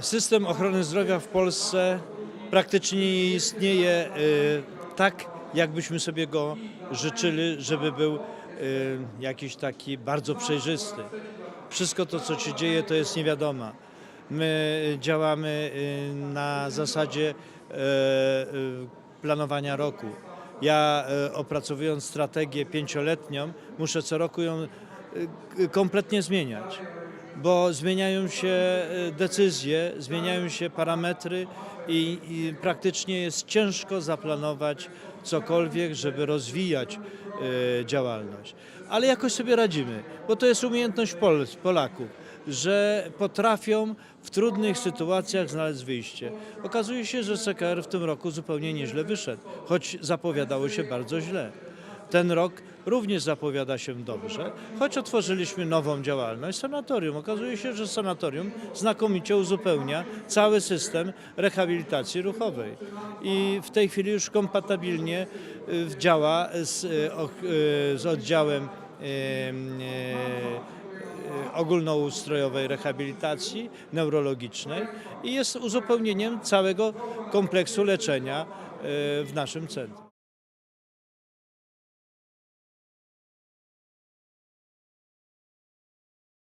System ochrony zdrowia w Polsce praktycznie nie istnieje y, tak, jakbyśmy sobie go życzyli, żeby był y, jakiś taki bardzo przejrzysty. Wszystko to, co się dzieje, to jest niewiadoma. My działamy y, na zasadzie planowania roku. Ja opracowując strategię pięcioletnią, muszę co roku ją kompletnie zmieniać bo zmieniają się e, decyzje, zmieniają się parametry i, i praktycznie jest ciężko zaplanować cokolwiek, żeby rozwijać e, działalność. Ale jakoś sobie radzimy, bo to jest umiejętność Pol Polaków, że potrafią w trudnych sytuacjach znaleźć wyjście. Okazuje się, że CKR w tym roku zupełnie nieźle wyszedł, choć zapowiadało się bardzo źle. Ten rok również zapowiada się dobrze, choć otworzyliśmy nową działalność sanatorium. Okazuje się, że sanatorium znakomicie uzupełnia cały system rehabilitacji ruchowej i w tej chwili już kompatybilnie y, działa z, y, y, z oddziałem ogólnoustrojowej rehabilitacji neurologicznej i jest uzupełnieniem całego kompleksu leczenia w naszym centrum.